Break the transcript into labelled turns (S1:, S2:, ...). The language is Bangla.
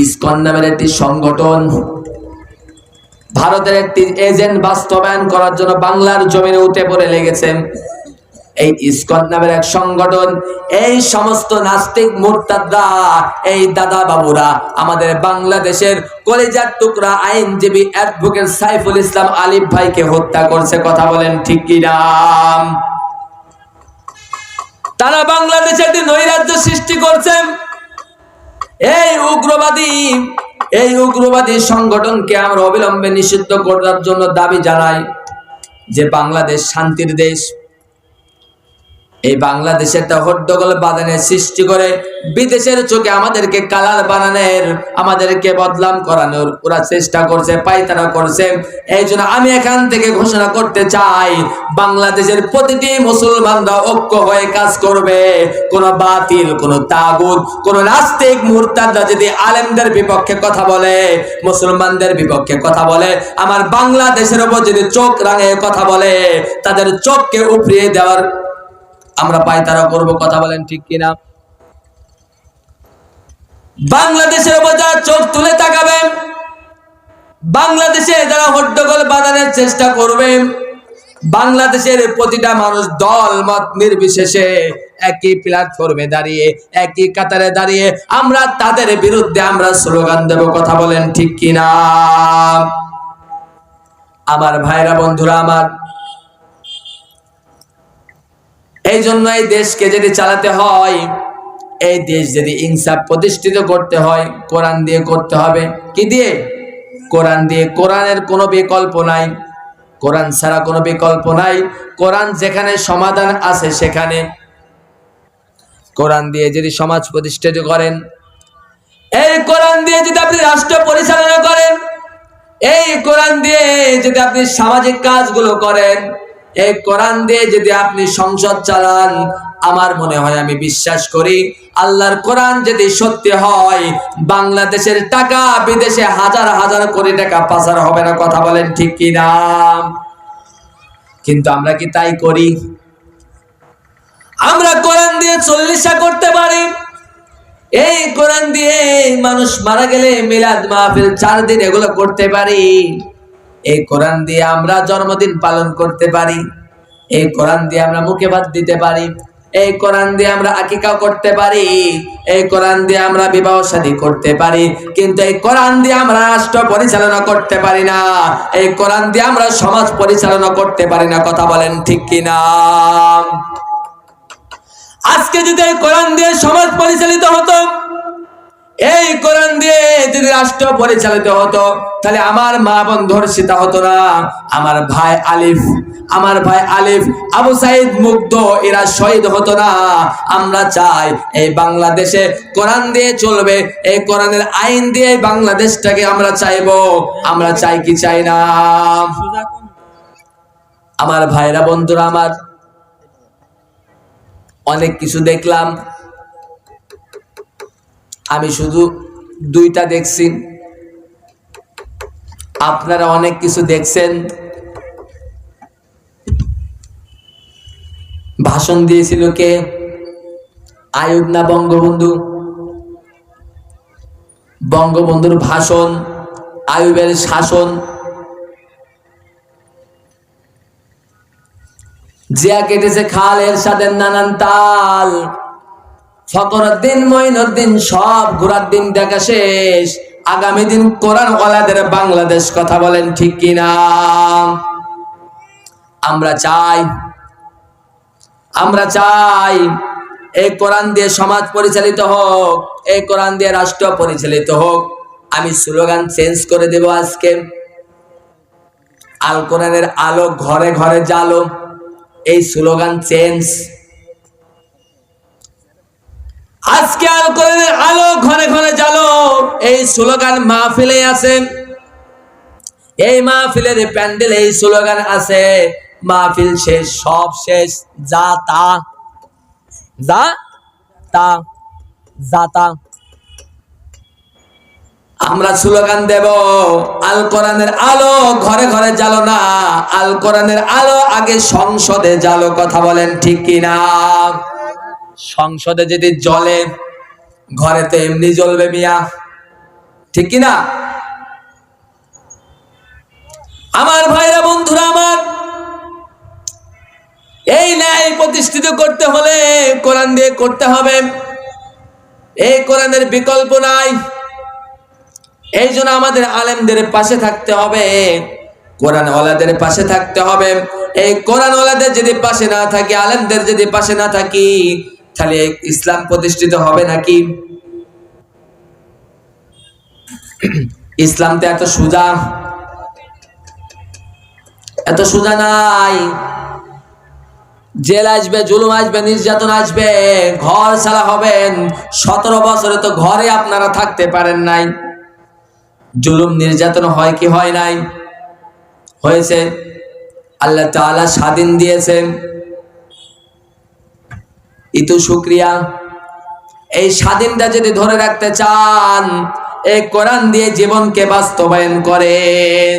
S1: ইসকন নামের একটি সংগঠন। ভারতের একটি এজেন্ট বাস্তবায়ন করার জন্য বাংলার জমিনে উঠে পড়ে লেগেছে। এই ইসকন নামের এক সংগঠন, এই সমস্ত নাস্তিক মুরতাদরা এই দাদা বাবুরা আমাদের বাংলাদেশের কলেজার টুকরা আইনজীবী অ্যাডভোকেট সাইফুল ইসলাম আলিফ ভাইকে হত্যা করছে, কথা বলেন ঠিক কিনা তারা বাংলাদেশে একটি নৈরাজ্য সৃষ্টি করছেন এই উগ্রবাদী এই উগ্রবাদী সংগঠনকে আমরা অবিলম্বে নিষিদ্ধ করার জন্য দাবি জানাই যে বাংলাদেশ শান্তির দেশ। এই বাংলাদেশে একটা হট্টগোল বাদানের সৃষ্টি করে বিদেশের চোখে আমাদেরকে কালার বানানোর, আমাদেরকে বদলাম করানোর। ওরা চেষ্টা করছে, পায়তারা করছে। এই জন্য আমি এখান থেকে ঘোষণা করতে চাই, বাংলাদেশের প্রতিটি মুসলমানরা ঐক্য হয়ে কাজ করবে। কোন বাতিল, কোন তাগুত, কোন নাস্তিক মুরতাদরা যদি আলেমদের বিপক্ষে কথা বলে, মুসলমানদের বিপক্ষে কথা বলে, আমার বাংলাদেশের উপর যদি চোখ রাঙে কথা বলে, তাদের চোখকে উপড়িয়ে দেওয়ার আমরা পায়তারা করব কথা বলেন ঠিক কিনা? বাংলাদেশের উপর যারা চোখ তুলে তাকাবেন বাংলাদেশে যারা হট্টগোল বাঁধানোর চেষ্টা করবে, বাংলাদেশের প্রতিটা মানুষ দল, মত নির্বিশেষে একই প্ল্যাটফর্মে দাঁড়িয়ে, একই কাতারে দাঁড়িয়ে আমরা তাদের বিরুদ্ধে আমরা স্লোগান দেব কথা বলেন ঠিক কিনা? আমার ভাইরা বন্ধুরা আমার এই জন্য এই দেশকে যদি চালাতে হয়, এই দেশ যদি ইনসাফ প্রতিষ্ঠিত করতে হয়, কোরআন দিয়ে করতে হবে। কি দিয়ে? কোরআন দিয়ে। কোরআনের কোনো বিকল্প নাই। কোরআন ছাড়া কোনো বিকল্প নাই। কোরআন যেখানে সমাধান আছে সেখানে। কোরআন দিয়ে যদি সমাজ প্রতিষ্ঠিত করেন, এই কোরআন দিয়ে যদি আপনি রাষ্ট্র পরিচালনা করেন, এই কোরআন দিয়ে যদি আপনি সামাজিক কাজগুলো করেন এই কোরআন দিয়ে যদি আপনি সংসদ চালান, আমার মনে হয় আমি বিশ্বাস করি আল্লাহর কোরআন যদি সত্যি হয়, বাংলাদেশের টাকা বিদেশে হাজার হাজার কোটি টাকা পাচার হবে না কথা বলেন ঠিক কি না? কিন্তু আমরা কি তাই করি? আমরা কোরআন দিয়ে চল্লিশা করতে পারি। এই কোরআন দিয়ে মানুষ মারা গেলে মিলাদ মাহফিল চার দিন এগুলো করতে পারি। এই কোরআন দিয়ে আমরা জন্মদিন পালন করতে পারি, এই কোরআন দিয়ে আমরা মুখে ভাত দিতে পারি, এই কোরআন দিয়ে আমরা আকিকা করতে পারি, এই কোরআন দিয়ে আমরা বিবাহ শাদী করতে পারি, কিন্তু এই কোরআন দিয়ে আমরা রাষ্ট্র পরিচালনা করতে পারি না, এই কোরআন দিয়ে আমরা সমাজ পরিচালনা করতে পারি না, কথা বলেন ঠিক কিনা? আজকে যদি এই কোরআন দিয়ে সমাজ পরিচালিত হতো এই কোরআন দিয়ে যদি রাষ্ট্র পরিচালিত হতো, তাহলে আমার মা বোন ধর্ষিতা হতো না। আমার ভাই আলিফ, আমার ভাই আলিফ, আবু সাইদ মুগ্ধ, এরা শহীদ হতো না। আমরা চাই এই বাংলাদেশে কোরআন দিয়ে চলবে, এই কোরআনের আইন দিয়ে বাংলাদেশটাকে আমরা চাইব। আমরা চাই কি চাই না? আমার ভাইরা বন্ধুরা আমার, অনেক কিছু দেখলাম। আমি শুধু দুইটা দেখছি। আপনারা অনেক কিছু দেখছেন। ভাষণ দিয়েছিল কে? আয়ুব না বঙ্গবন্ধু। বঙ্গবন্ধুর ভাষণ, আয়ুবের শাসন। জিয়া কেটেছে খাল এরশাদের নানান তাল। ফকরুদ্দিন মঈনুদ্দিন সব ঘোরার দিন দেখা শেষ। আগামী দিন কোরআন ওয়ালাদের বাংলাদেশ কথা বলেন ঠিক কিনা? আমরা চাই আমরা চাই এই কোরআন দিয়ে সমাজ পরিচালিত হোক, এই কোরআন দিয়ে রাষ্ট্র পরিচালিত হোক। আমি স্লোগান চেঞ্জ করে দেব আজকে। আল কোরআনের আলো ঘরে ঘরে জালো এই স্লোগান চেঞ্জ আজকে আল কোরআনের আলো ঘরে ঘরে জালো এই স্লোগান মাহফিলে আছে। এই মাহফিলের প্যান্ডেল, এই স্লোগান আছে, মাহফিল শেষ, সব শেষ, যা তা যা তা যা তা। আমরা স্লোগান দেব, আল কোরআনের আলো ঘরে ঘরে জ্বালো না, আল কোরআনের আলো আগে সংসদে জ্বালো, কথা বলেন ঠিক কিনা? সংসদে যদি জ্বলে ঘরে তো এমনি জ্বলবে মিয়া। ঠিক কিনা? আমার ভাইরা, বন্ধুরা আমার, এই ন্যায় প্রতিষ্ঠিত করতে হলে কোরআন দিয়ে করতে হবে। এই কোরআনের বিকল্প নাই। এই জন্য আমাদের আলেমদের পাশে থাকতে হবে। কোরআন ওলাদের পাশে থাকতে হবে। এই কোরআন ওলাদের যদি পাশে না থাকি, আলেমদের যদি পাশে না থাকি তাহলে ইসলাম প্রতিষ্ঠিত হবে নাকি? ইসলাম তো এত সোজা। এত সোজা নাই। জেল আসবে, জুলুম আসবে, নির্যাতন আসবে, ঘর ছাড়া হবেন। সতেরো বছরে তো ঘরে আপনারা থাকতে পারেন নাই। জুলুম, নির্যাতন হয় কি হয় নাই? হয়েছে। আল্লাহ তাআলা স্বাধীন দিয়েছেন। ইতু শুক্রিয়া। এই স্বাধীনটা যদি ধরে রাখতে চান এই কোরআন দিয়ে জীবনকে বাস্তবায়ন করেন।